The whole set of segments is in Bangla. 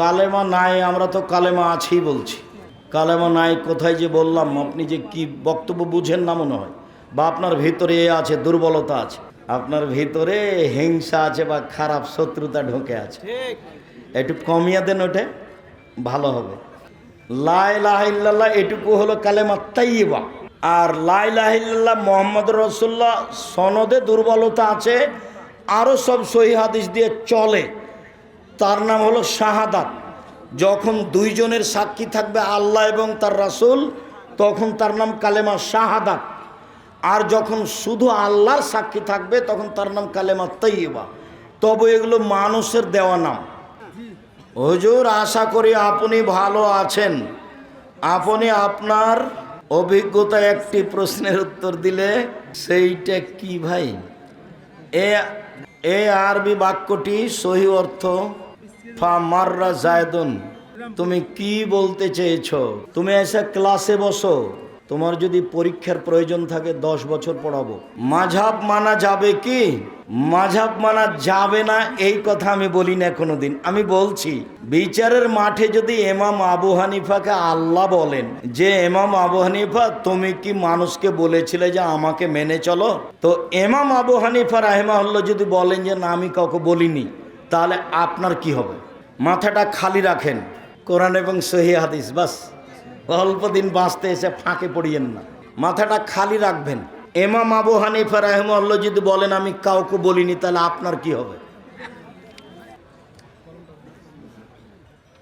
কালেমা নাই, আমরা তো কালেমা আছি বলছি। কালেমা নাই, কোথায় যে বললাম, আপনি যে কি বক্তব্য বুঝেন না মনে হয়। বা আপনার ভিতরে এ আছে, দুর্বলতা আছে। আপনার ভিতরে হিংসা আছে বা খারাপ শত্রুতা ঢুকে আছে। একটু কমিয়ে দেন ওটা, ভালো হবে। লাই লাইলাহিল্লাহ এটুকু হলো কালেমা তাইবা আর লাই লাইলাহিল্লাহ মোহাম্মদ রসুল্লাহ সনদে দুর্বলতা আছে আরও সব সহি হাদিস দিয়ে চলে। তার নাম হলো শাহাদাত। যখন দুইজনের সাক্ষী থাকবে আল্লাহ এবং তার রাসূল, তখন তার নাম কালেমা শাহাদাত। আর যখন শুধু আল্লাহর সাক্ষী থাকবে, তখন তার নাম কালেমা তৈবা তবে এগুলো মানুষের দেওয়া নাম। হুজুর, আশা করি আপনি ভালো আছেন। আপনি আপনার অভিজ্ঞতা একটি প্রশ্নের উত্তর দিলে, সেইটা কি ভাই? এ এ আরবি বাক্যটি সহি অর্থ ফা মাররা জায়দুন তুমি কি বলতে চেয়েছো? তুমি এসে ক্লাসে বসো। তোমার যদি পরীক্ষার প্রয়োজন থাকে, দশ বছর পড়াবো। মাঝাব মানা যাবে কি? মাঝাব মানা যাবে না, এই কথা আমি বলি না কোনোদিন আমি বলছি, বিচারের মাঠে যদি এমাম আবু হানিফাকে আল্লাহ বলেন যে এমাম আবু হানিফা, তুমি কি মানুষকে বলেছিলে যে আমাকে মেনে চলো? তো এমাম আবু হানিফা রাহেমাহুল্লাহ যদি বলেন যে, না, আমি কাউকে বলিনি, তাহলে আপনার কি হবে? মাথাটা খালি রাখেন। কোরআন এবং সহি হাদিস বাস। অল্প দিন বাঁচতে এসে ফাঁকে পড়িয়েন না। মাথাটা খালি রাখবেন। এমাম আবু হানিফা রাহমাল্লাহ যদি বলেন আমি কাউকে বলিনি তাহলে আপনার কি হবে?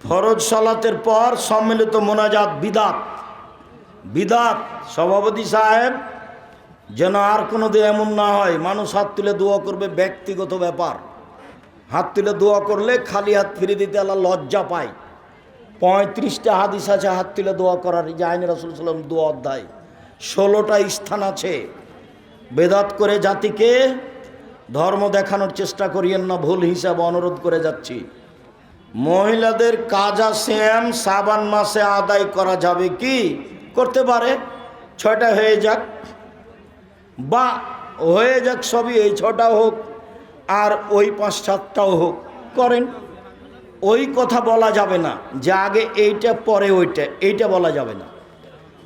ফরজ সালাতের পর সম্মিলিত মোনাজাত বিদাত। বিদাত সভাপতি সাহেব যেন আর কোনো দিন এমন না হয় মানুষ হাত তুলে দোয়া করবে ব্যক্তিগত ব্যাপার। হাত তুলে দোয়া করলে খালি হাত ফিরে দিতে আল্লাহ লজ্জা পায়। পঁয়ত্রিশটা হাদিস আছে, হাত তুলে দোয়া করার। যে আইন রসুল সাল্লাম দোয়া অধ্যায়, ষোলোটা স্থান আছে। বেদাত করে জাতিকে ধর্ম দেখানোর চেষ্টা করিয়েন না, ভুল হিসাবে অনুরোধ করে যাচ্ছি। মহিলাদের কাজা শ্যাম সাবান মাসে আদায় করা যাবে কি? করতে পারে। ছয়টা হয়ে যাক। বা হয়ে যাক সবই, এই ছটা হোক। আর ওই পাঁচ হোক। করেন, ওই কথা বলা যাবে না, যে আগে এইটা, পরে ওইটা, এইটা বলা যাবে না।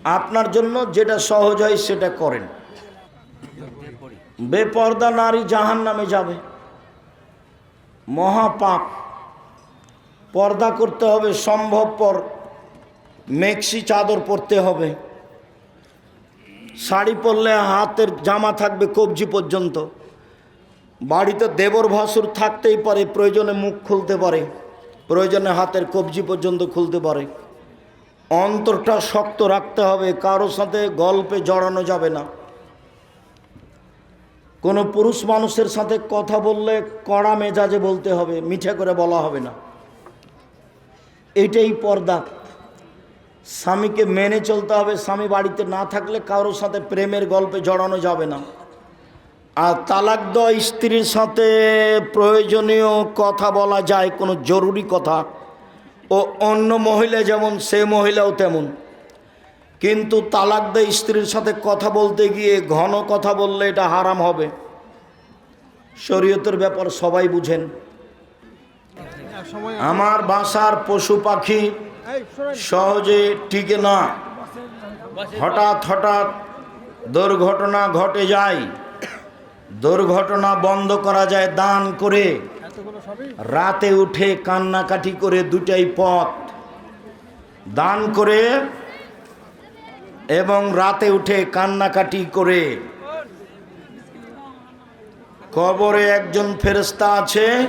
আপনার জন্য যেটা সহজ হয় সেটা করেন। বেপর্দা নারী জাহান নামে যাবে। মহাপাপ। পর্দা করতে হবে সম্ভবপর। মেক্সি চাদর পরতে হবে। শাড়ি পরলে হাতের জামা থাকবে কবজি পর্যন্ত। বাড়িতে দেবর ভাসুর থাকতেই পারে, প্রয়োজনে মুখ খুলতে পারে, প্রয়োজনে হাতের কবজি পর্যন্ত খুলতে পারে। অন্তরটা শক্ত রাখতে হবে, কারও সাথে গল্পে জড়ানো যাবে না। কোনো পুরুষ মানুষের সাথে কথা বললে কড়া মেজাজে বলতে হবে, মিঠে করে বলা হবে না। এটাই পর্দা। স্বামীকে মেনে চলতে হবে, স্বামী বাড়িতে না থাকলে কারোর সাথে প্রেমের গল্পে জড়ানো যাবে না। আর তালাক দেওয়া স্ত্রীর সাথে প্রয়োজনীয় কথা বলা যায়, কোনো জরুরি কথা। ও অন্য মহিলা যেমন, সে মহিলাও তেমন। কিন্তু তালাক দেয় স্ত্রীর সাথে কথা বলতে গিয়ে ঘন কথা বললে এটা হারাম হবে। শরীয়তের ব্যাপার সবাই বুঝেন। আমার বাসার পশু পাখি সহজে টিকে না। হঠাৎ হঠাৎ দুর্ঘটনা ঘটে যায়। দুর্ঘটনা বন্ধ করা যায় দান করে। রাতে উঠে কান্নাকাটি করে দুটাই পথ। দান করে এবং রাতে উঠে কান্নাকাটি করে। কবরে একজন ফেরেস্তা আছে,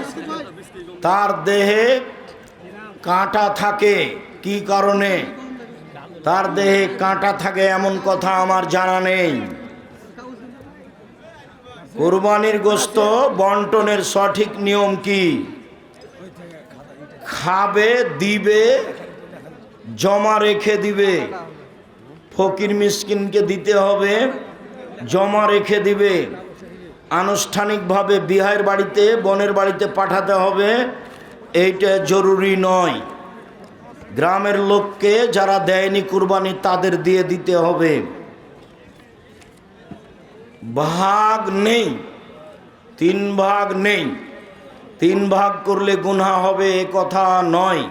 তার দেহে কাঁটা থাকে। কি কারণে? তার দেহে কাঁটা থাকে এমন কথা আমার জানা নেই। কোরবানির গোস্ত বন্টনের সঠিক নিয়ম কি? খাবে, দিবে, জমা রেখে দিবে। ফকির মিসকিনকে দিতে হবে, জমা রেখে দিবে। আনুষ্ঠানিকভাবে বিহার বাড়িতে, বোনের বাড়িতে পাঠাতে হবে। এইটা জরুরি নয়। গ্রামের লোককে যারা দেয়নি কুরবানি, তাদের দিয়ে দিতে হবে। ভাগ নেই, তিন ভাগ নেই। তিন ভাগ করলে গুনাহ হবে এ কথা নয়।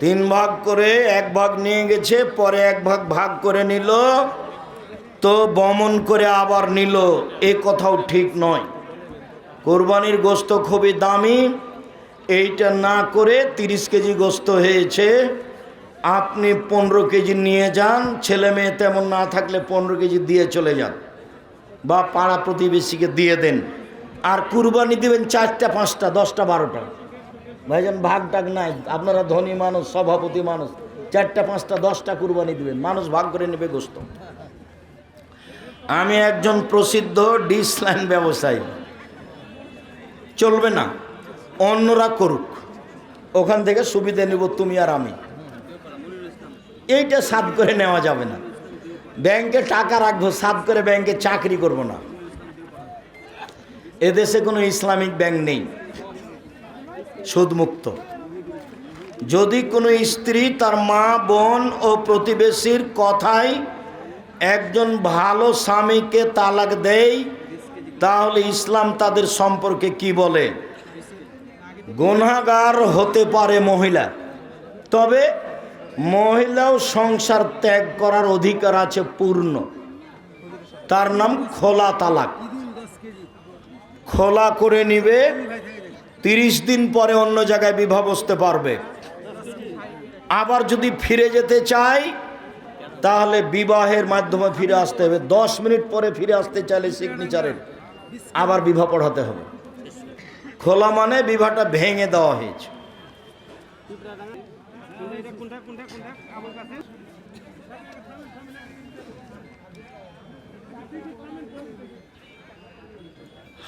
তিন ভাগ করে এক ভাগ নিয়ে গেছে, পরে এক ভাগ ভাগ করে নিল, তো বমন করে আবার নিল, এ কথাও ঠিক নয়। কোরবানির গোস্ত খুবই দামি, এইটা না করে তিরিশ কেজি গোস্ত হয়েছে। আপনি পনেরো কেজি নিয়ে যান, ছেলে মেয়ে তেমন না থাকলে পনেরো কেজি দিয়ে চলে যান। বা পাড়া প্রতিবেশীকে দিয়ে দেন। আর কুরবানি দিবেন চারটা, পাঁচটা, দশটা, বারোটা। ভাইজান ভাগ টাগ নাই। আপনারা ধনী মানুষ, সভাপতি মানুষ। চারটা, পাঁচটা, দশটা কুরবানি দিবেন। মানুষ ভাগ করে নেবে গোস্ত। আমি একজন প্রসিদ্ধ ডিস লাইন ব্যবসায়ী। চলবে না। অন্যরা করুক। ওখান থেকে সুবিধা নিব তুমি আর আমি। এইটা সাদ করে নেওয়া যাবে না। ব্যাংকে টাকা রাখব সাদ করে ব্যাংকে চাকরি করব না। এদেশে কোনো ইসলামিক ব্যাংক নেই, সুদমুক্ত। যদি কোনো স্ত্রী তার মা, বোন ও প্রতিবেশীর কথায় একজন ভালো স্বামীকে তালাক দেয়, তাহলে ইসলাম তাদের সম্পর্কে কি বলে? গুনাগার হতে পারে মহিলা, তবে মহিলাও সংসার ত্যাগ করার অধিকার আছে পূর্ণ। তার নাম খোলা তালাক। খোলা করে নিবে, তিরিশ দিন পরে অন্য জায়গায় বিবাহ বসতে পারবে। আবার যদি ফিরে যেতে চায়, তাহলে বিবাহের মাধ্যমে ফিরে আসতে হবে। দশ মিনিট পরে ফিরে আসতে চাইলে সিগনেচারের আবার বিবাহ পড়াতে হবে। খোলা মানে বিবাহটা ভেঙে দেওয়া হয়েছে।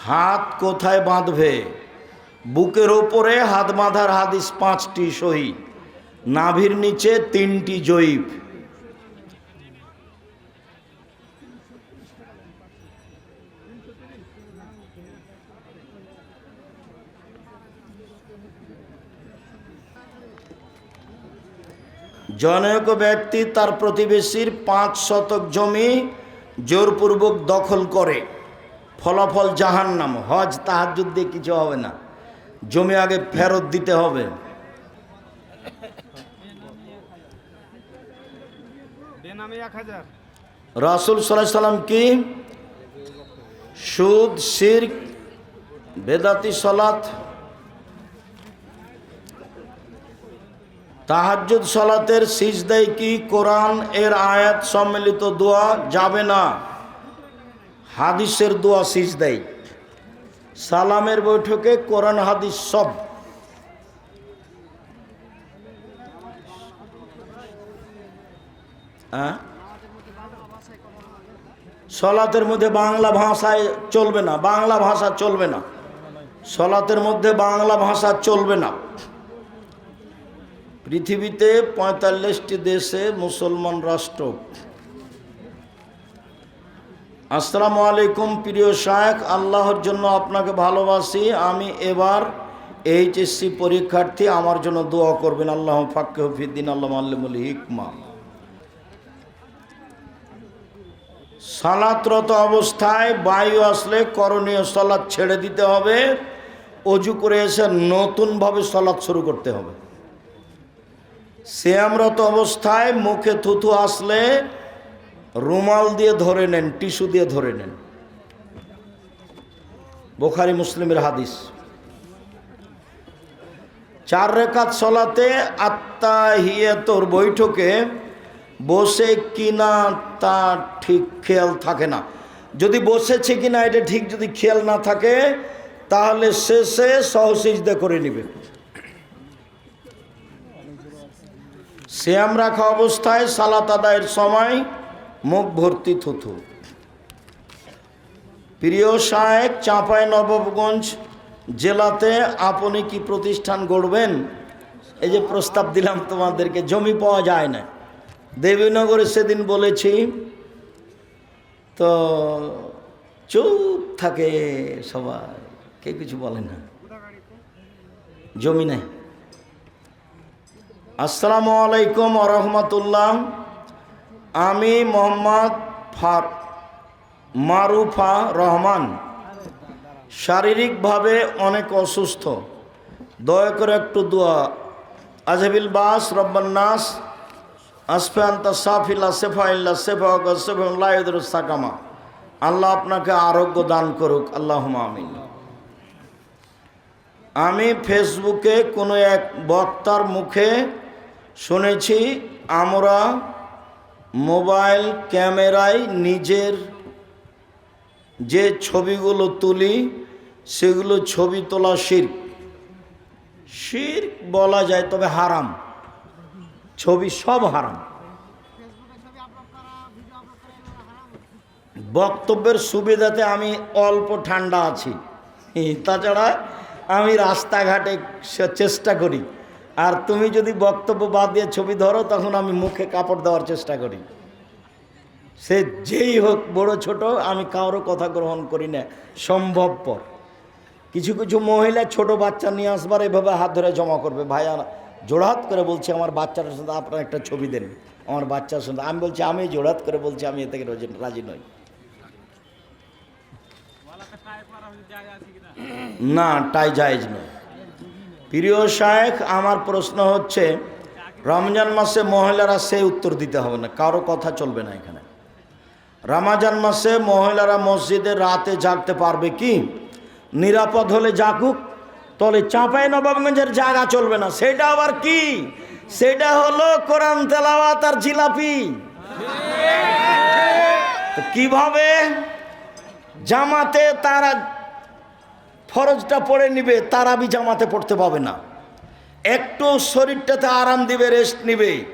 হাত কোথায় বাঁধবে? বুকের ওপরে হাত বাঁধার হাদিস পাঁচটি সহি। নাভির নিচে তিনটি জৈব জনৈক ব্যক্তি তার প্রতিবেশীর পাঁচ শতক জমি জোরপূর্বক দখল করে। ফলাফল জাহান্নাম। হজ তাহাজুদ দিয়ে কিছু হবে না। জমি আগে ফেরত দিতে হবে। রাসুল সাল্লাম কি? সুদ শির্ক বেদাতি সলাত তাহাজ্জুদ সলাতের সিজদাই কি কোরআন এর আয়াত সম্মিলিত দোয়া যাবে না? হাদিসের দোয়া সিজদাই সালামের বৈঠকে কোরআন হাদিস সব। হ্যাঁ? সলাতের মধ্যে বাংলা ভাষায় চলবে না, বাংলা ভাষা চলবে না। সলাতের মধ্যে বাংলা ভাষা চলবে না। পৃথিবীতে পঁয়তাল্লিশটি দেশে মুসলমান রাষ্ট্র। আসসালামু আলাইকুম, প্রিয় শায়েখ, আল্লাহর জন্য আপনাকে ভালোবাসি। আমি এবার এইচএসসি পরীক্ষার্থী, আমার জন্য দোয়া করবেন। আল্লাহ ফাক্কে হফিদ্দিন আল্লাহ আল্লামুল হিকমা। সালাতরত অবস্থায় বায়ু আসলে করণীয় সলাৎ ছেড়ে দিতে হবে। অজু করে এসে নতুনভাবে সলাৎ শুরু করতে হবে। শ্যামরত অবস্থায় মুখে থুথু আসলে রুমাল দিয়ে ধরে নেন, টিস্যু দিয়ে ধরে নেন। বোখারি মুসলিমের হাদিস। চার রেখাত সলাতে আত্মা হিয়েতর বৈঠকে বসে কিনা তা ঠিক খেয়াল থাকে না। যদি বসেছে কিনা এটা ঠিক যদি খেয়াল না থাকে, তাহলে শেষে সহসিজদা করে নিবে। শ্যাম রাখা অবস্থায় সালাত আদায়ের সময় মুখ ভর্তি থুথু। প্রিয় সাহেব চাঁপাই নবাবগঞ্জ জেলাতে আপনি কি প্রতিষ্ঠান গড়বেন? এই যে প্রস্তাব দিলাম তোমাদেরকে, জমি পাওয়া যায় না। দেবীনগরে সেদিন বলেছি, তো চুপ থাকে সবাই কে কিছু বলে না। জমি নাই। আসসালামু আলাইকুম রহমতুল্লাহ। আমি মোহাম্মদ ফার মারুফা রহমান। শারীরিকভাবে অনেক অসুস্থ। দয়া করে একটু দোয়া। আজহাবিল বাস রব্বান্নাস আসফান্তা সাফিল্লা, সেফাইল্লা সেফাক সেফাইদুর সাকামা। আল্লাহ আপনাকে আরোগ্য দান করুক। আল্লাহ আমিন। আমি ফেসবুকে কোনো এক বক্তার মুখে শুনেছি আমরা মোবাইল ক্যামেরায় নিজের যে ছবিগুলো তুলি, সেগুলো ছবি তোলা শির্ক। শির্ক বলা যায়, তবে হারাম। ছবি সব হারাম। বক্তব্যের সুবিধাতে আমি অল্প ঠান্ডা আছি। তাছাড়া আমি রাস্তাঘাটে চেষ্টা করি। আর তুমি যদি বক্তব্য বাদ দিয়ে ছবি ধরো, তখন আমি মুখে কাপড় দেওয়ার চেষ্টা করি। সে যেই হোক, বড় ছোট, আমি কারও কথা গ্রহণ করি না। সম্ভবপর। কিছু কিছু মহিলা ছোট বাচ্চা নিয়ে আসবার এভাবে হাত ধরে জমা করবে। ভাইয়া জোড়াত করে বলছে, আমার বাচ্চাটার সাথে আপনার একটা ছবি দেন। আমার বাচ্চার সাথে। আমি বলছি, আমি জোড়াত করে বলছি, আমি এ থেকে রাজি- নই। না, টাই জায়েজ নয়। প্রিয় শায়েখ, আমার প্রশ্ন হচ্ছে, রমজান মাসে মহিলারা সে উত্তর দিতে হবে না, কারও কথা চলবে না এখানে। রামাজান মাসে মহিলারা মসজিদে রাতে জাগতে পারবে কি? নিরাপদ হলে জাগুক, তলে চাঁপাই নবাবগঞ্জের জায়গা চলবে না, সেটা আবার কি? সেটা হলো কোরআন, তেলাওয়াত আর জিলাপি। কীভাবে জামাতে তারা ফরজটা পড়ে নিবে তারাবি জামাতে পড়তে পাবে না। একটু শরীরটাতে আরাম দিবে রেস্ট নিবে।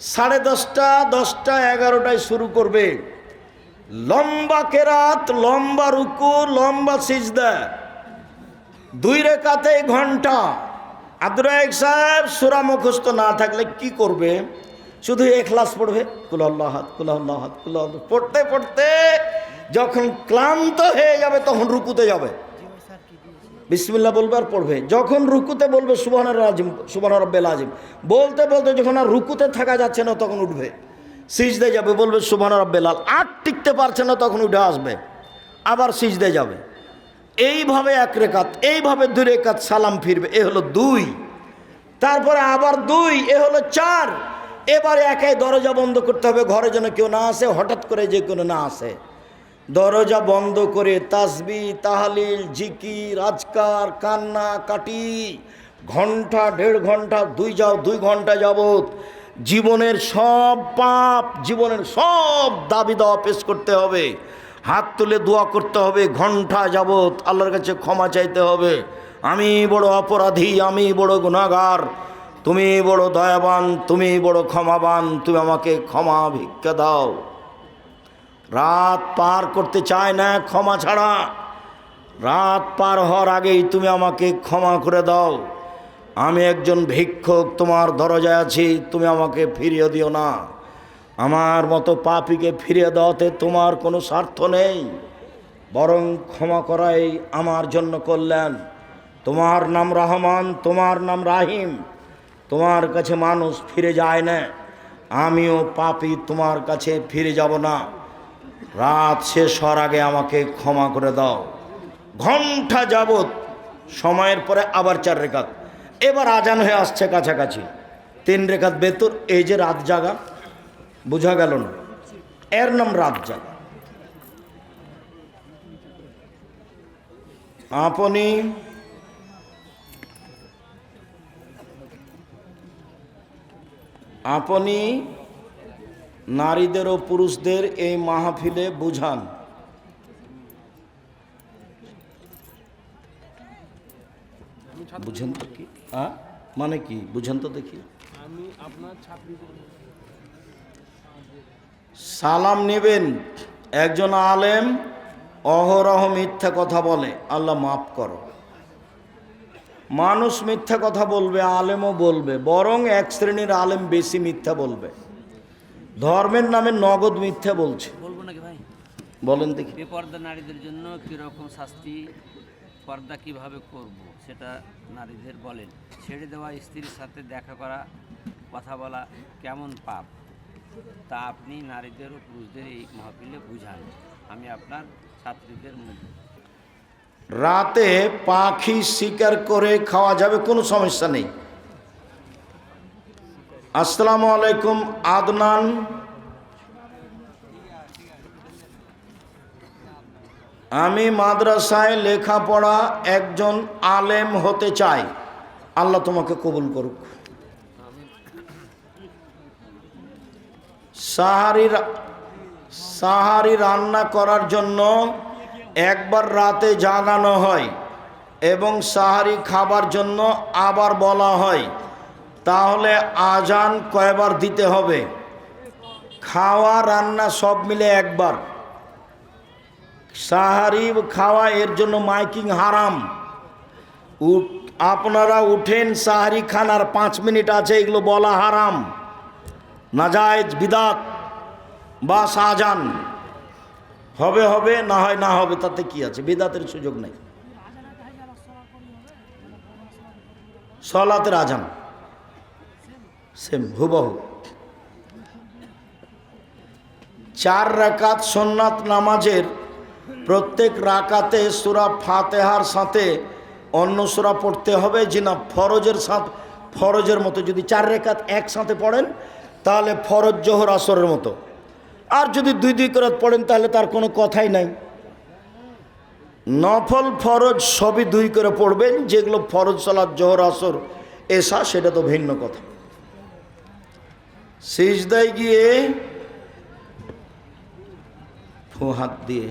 সাড়ে দশটা দশটা, এগারোটায় শুরু করবে। লম্বা কেরাত, লম্বা রুকু, লম্বা সিজদা। দুই রেখাতে ঘণ্টা। আব্দুর সাহেব সুরা মুখস্থ না থাকলে কি করবে? শুধু এখলাস পড়বে কুলাল্লাহ হাত কুলাল্লাহ হাত কুলাল্লাহ পড়তে পড়তে যখন ক্লান্ত হয়ে যাবে, তখন রুকুতে যাবে। বিসমিল্লা বলবে আর পড়বে। যখন রুকুতে বলবে সুবহানার রাজিম সুবহান রব্বেল আজিম বলতে বলতে যখন আর রুকুতে থাকা যাচ্ছে না, তখন উঠবে। সিজদে যাবে, বলবে সুবহান রব্বেল আল, আর টিকতে পারছে না, তখন উঠে আসবে। আবার সিজদে যাবে। এইভাবে এক রেখাত, এইভাবে দুই রেখাত সালাম ফিরবে। এ হলো দুই। তারপরে আবার দুই, এ হলো চার। এবারে একাই দরজা বন্ধ করতে হবে। ঘরে যেন কেউ না আসে, হঠাৎ করে যে কোনো না আসে। দরজা বন্ধ করে তাসবি, তাহালিল, জিকির, আজকার, কান্না, কাটি, ঘণ্টা, দেড় ঘণ্টা, দুই যাও, দুই ঘণ্টা যাবত জীবনের সব পাপ, জীবনের সব দাবি দাওয়া পেশ করতে হবে। হাত তুলে দোয়া করতে হবে, ঘণ্টা যাবত আল্লাহর কাছে ক্ষমা চাইতে হবে। আমি বড় অপরাধী, আমি বড় গুণাগার তুমি বড় দয়াবান, তুমি বড় ক্ষমাবান, তুমি আমাকে ক্ষমা ভিক্ষা দাও। রাত পার করতে চায় না, ক্ষমা ছাড়া। রাত পার হওয়ার আগেই তুমি আমাকে ক্ষমা করে দাও। আমি একজন ভিক্ষুক, তোমার দরজায় আছি, তুমি আমাকে ফিরিয়ে দিও না। আমার মতো পাপিকে ফিরিয়ে দেওয়াতে তোমার কোনো স্বার্থ নেই। বরং ক্ষমা করাই আমার জন্য করলেন তোমার নাম রহমান, তোমার নাম রাহিম। তোমার কাছে মানুষ ফিরে যায় না। আমিও পাপি, তোমার কাছে ফিরে যাব না। রাত শেষ হওয়ার আগে আমাকে ক্ষমা করে দাও। ঘণ্টা যাবত সময়ের পরে আবার চার রেখাত। এবার আজান হয়ে আসছে কাছাকাছি। তিন রেখাত বেতর, এই যে রাত জাগা, বোঝা গেল না। এর নাম রাত জাগা। আপনি আপনি নারীদের ও পুরুষদের এই মাহফিলে বুঝান। বুঝেন তো কি? হ্যাঁ? মানে কি? বুঝেন তো দেখি। আমি আপনার ছাত্রী। সালাম নেবেন। একজন আলেম অহরহ মিথ্যা কথা বলে। আল্লাহ মাফ করো। মানুষ মিথ্যা কথা বলবে আলেমও বলবে। বরং এক শ্রেণির আলেম বেশি মিথ্যা বলবে। ধর্মের নামে নগদ মিথ্যা বলছে। বলব নাকি ভাই? বলেন দেখি। বেপর্দা নারীদের জন্য কীরকম শাস্তি পর্দা কীভাবে করব সেটা নারীদের বলেন। ছেড়ে দেওয়া স্ত্রীর সাথে দেখা করা কথা বলা কেমন পাপ? তা আপনি নারীদের ও পুরুষদের এই মাহফিলে বুঝান। আমি আপনার ছাত্রীদের মধ্যে রাতে পাখি শিকার করে খাওয়া যাবে কোনো সমস্যা নেই। আসসালামু আলাইকুম, আদনান। আমি মাদ্রাসায় লেখাপড়া একজন আলেম হতে চাই। আল্লাহ তোমাকে কবুল করুক। সাহারি সাহারি রান্না করার জন্য একবার রাতে জাগানো হয় এবং সাহারি খাবার জন্য আবার বলা হয়। তাহলে আজান কয়বার দিতে হবে? খাওয়া, রান্না সব মিলে একবার। সাহারি খাওয়া এর জন্য মাইকিং হারাম। আপনারা উঠেন, সাহারি খানার পাঁচ মিনিট আছে, এগুলো বলা হারাম। নাজায়েজ, বিদাত বা শাহজান হবে হবে, না হয়, না হবে, তাতে কি আছে? বিদাতের সুযোগ নেই। সলাতের আজান। সেম, হুবহু। চার রাকাত সোননাথ নামাজের প্রত্যেক রাকাতে সুরা ফাতেহার সাথে অন্য সুরা পড়তে হবে না ফরজের সাথে, ফরজের মতো। যদি চার রেখাত একসাথে পড়েন, তাহলে ফরজ জোহর আসরের মতো। আর যদি দুই দুই করে পড়েন, তাহলে তার কোনো কথাই নাই। নফল ফরজ সবই দুই করে পড়বেন, যেগুলো ফরজ সালাদ জোহর আসর এসা, সেটা তো ভিন্ন কথা। সিজদায় গিয়ে ফো হাত দিয়ে,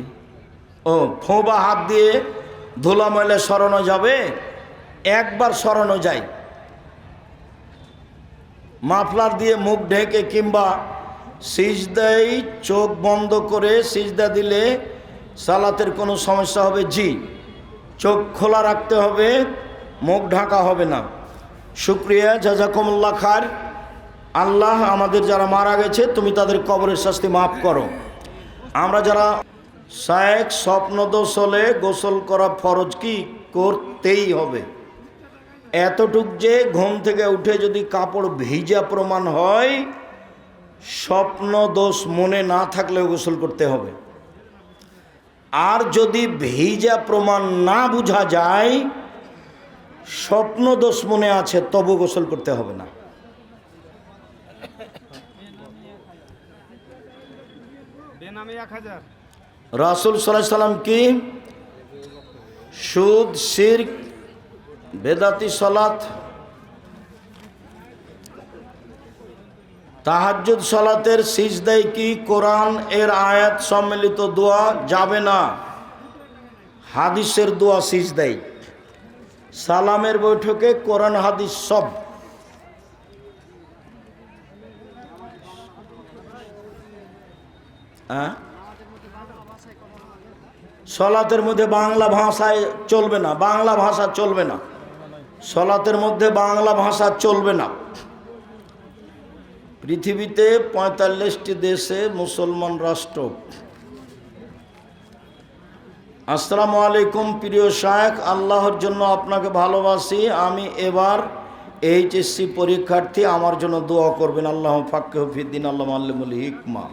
ও ফো বা হাত দিয়ে ধুলা ময়লা সরানো যাবে? একবার সরানো যায়। মাফলার দিয়ে মুখ ঢেকে কিংবা সিজদাই চোখ বন্ধ করে সিজদা দিলে সালাতের কোনো সমস্যা হবে? জি, চোখ খোলা রাখতে হবে, মুখ ঢাকা হবে না। শুক্রিয়া, জাজাকুমুল্লাহ খার আল্লাহ আমাদের যারা মারা গেছে, তুমি তাদের কবরের শাস্তি মাফ করো। আমরা যারা শায়েক স্বপ্নদোষ হলে গোসল করা ফরজ কি করতেই হবে। এতটুক যে ঘুম থেকে উঠে যদি কাপড় ভিজা প্রমাণ হয়, স্বপ্ন দোষ মনে না থাকলেও গোসল করতে হবে। আর যদি ভিজা প্রমাণ না বোঝা যায়, স্বপ্ন দোষ মনে আছে তবু গোসল করতে হবে না বেনামে এক হাজার রাসুল সাল্লাহ সাল্লাম কি? সুদ, শির্ক, বেদাতি, সলাত, তাহাজ্জুদ, সলাতের সিজদাই কি কোরআন এর আয়াত সম্মিলিত দোয়া যাবে না? হাদিসের দোয়া সিজদাই সালামের বৈঠকে কোরআন হাদিস সব। হ্যাঁ? সলাতের মধ্যে বাংলা ভাষায় চলবে না, বাংলা ভাষা চলবে না। সলাতের মধ্যে বাংলা ভাষা চলবে না। পৃথিবীতে পঁয়তাল্লিশটি দেশে মুসলমান রাষ্ট্র। আসসালামু আলাইকুম, প্রিয় শায়েখ, আল্লাহর জন্য আপনাকে ভালোবাসি। আমি এবার এইচএসসি পরীক্ষার্থী, আমার জন্য দোয়া করবেন। আল্লাহ ফাক্কে হফিদ্দিন আল্লাহ আল্লামুল হিকমা।